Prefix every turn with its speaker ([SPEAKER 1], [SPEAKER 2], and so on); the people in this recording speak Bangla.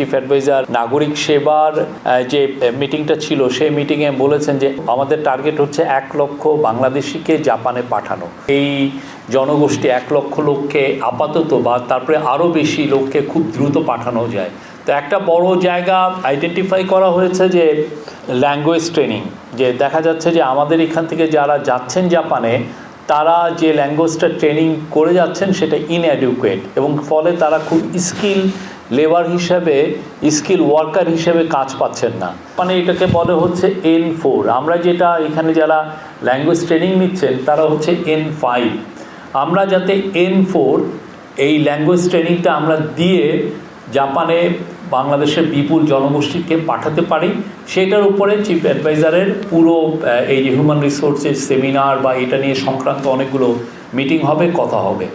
[SPEAKER 1] চিফ অ্যাডভাইজার নাগরিক সেবার যে মিটিংটা ছিল, সেই মিটিংয়ে বলেছেন যে আমাদের টার্গেট হচ্ছে এক লক্ষ বাংলাদেশিকে জাপানে পাঠানো। এই জনগোষ্ঠী এক লক্ষ লোককে আপাতত বা তারপরে আরও বেশি লোককে খুব দ্রুত পাঠানো যায়। তো একটা বড় জায়গা আইডেন্টিফাই করা হয়েছে যে ল্যাঙ্গুয়েজ ট্রেনিং যে দেখা যাচ্ছে যে আমাদের এখান থেকে যারা যাচ্ছেন জাপানে, তারা যে ল্যাঙ্গুয়েজটা ট্রেনিং করে যাচ্ছেন সেটা ইনঅ্যাডিকুয়েট এবং ফলে তারা খুব স্কিল লেবার হিসাবে, স্কিল ওয়ার্কার হিসেবে কাজ পাচ্ছেন না। মানে এটাকে বলে হচ্ছে এন ফোর আমরা যেটা এখানে যারা ল্যাঙ্গুয়েজ ট্রেনিং নিচ্ছেন, তারা হচ্ছে এন ফাইভ আমরা যাতে এন ফোর এই ল্যাঙ্গুয়েজ ট্রেনিংটা আমরা দিয়ে জাপানে, বাংলাদেশের বিপুল জনগোষ্ঠীকে পাঠাতে পারি, সেটার উপরে চিফ অ্যাডভাইজারের পুরো এই যে হিউম্যান রিসোর্সের সেমিনার বা এটা নিয়ে সংক্রান্ত অনেকগুলো মিটিং হবে, কথা হবে।